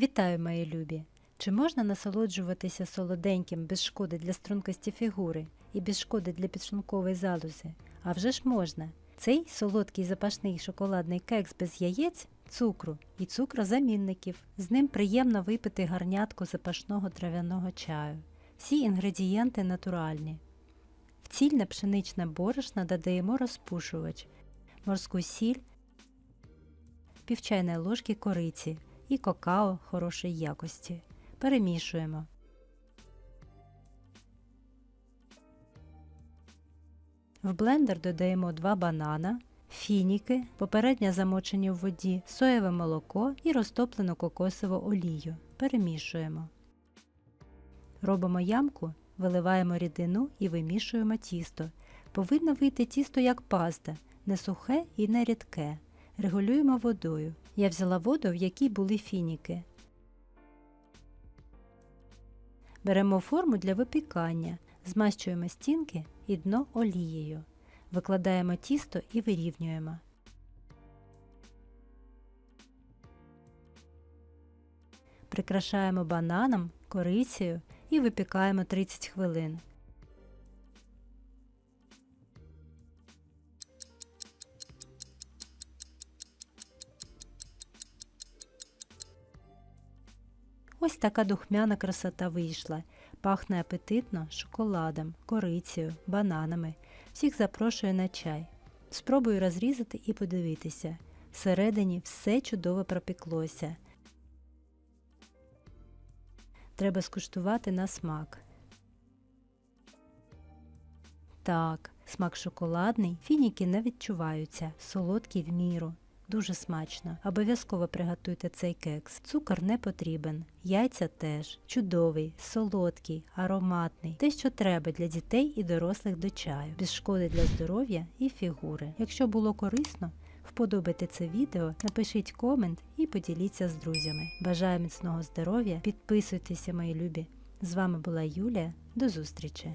Вітаю, мої любі! Чи можна насолоджуватися солоденьким без шкоди для стрункості фігури і без шкоди для підшлункової залози? А вже ж можна! Цей солодкий запашний шоколадний кекс без яєць, цукру і цукрозамінників. З ним приємно випити гарнятку запашного трав'яного чаю. Всі інгредієнти натуральні. В цільне пшеничне борошно додаємо розпушувач, морську сіль, пів чайної ложки кориці і какао хорошої якості. Перемішуємо. В блендер додаємо 2 банана, фініки, попередньо замочені в воді, соєве молоко і розтоплену кокосову олію. Перемішуємо. Робимо ямку, виливаємо рідину і вимішуємо тісто. Повинно вийти тісто як паста, не сухе і не рідке. Регулюємо водою. Я взяла воду, в якій були фініки. Беремо форму для випікання, змащуємо стінки і дно олією. Викладаємо тісто і вирівнюємо. Прикрашаємо бананом, корицею і випікаємо 30 хвилин. Ось така духмяна красота вийшла. Пахне апетитно шоколадом, корицею, бананами. Всіх запрошую на чай. Спробую розрізати і подивитися. Всередині все чудово пропеклося. Треба скуштувати на смак. Так, смак шоколадний, фініки не відчуваються, солодкі в міру. Дуже смачно. Обов'язково приготуйте цей кекс. Цукор не потрібен. Яйця теж. Чудовий, солодкий, ароматний. Те, що треба для дітей і дорослих до чаю, без шкоди для здоров'я і фігури. Якщо було корисно, вподобайте це відео, напишіть комент і поділіться з друзями. Бажаю міцного здоров'я, підписуйтеся, мої любі. З вами була Юлія. До зустрічі!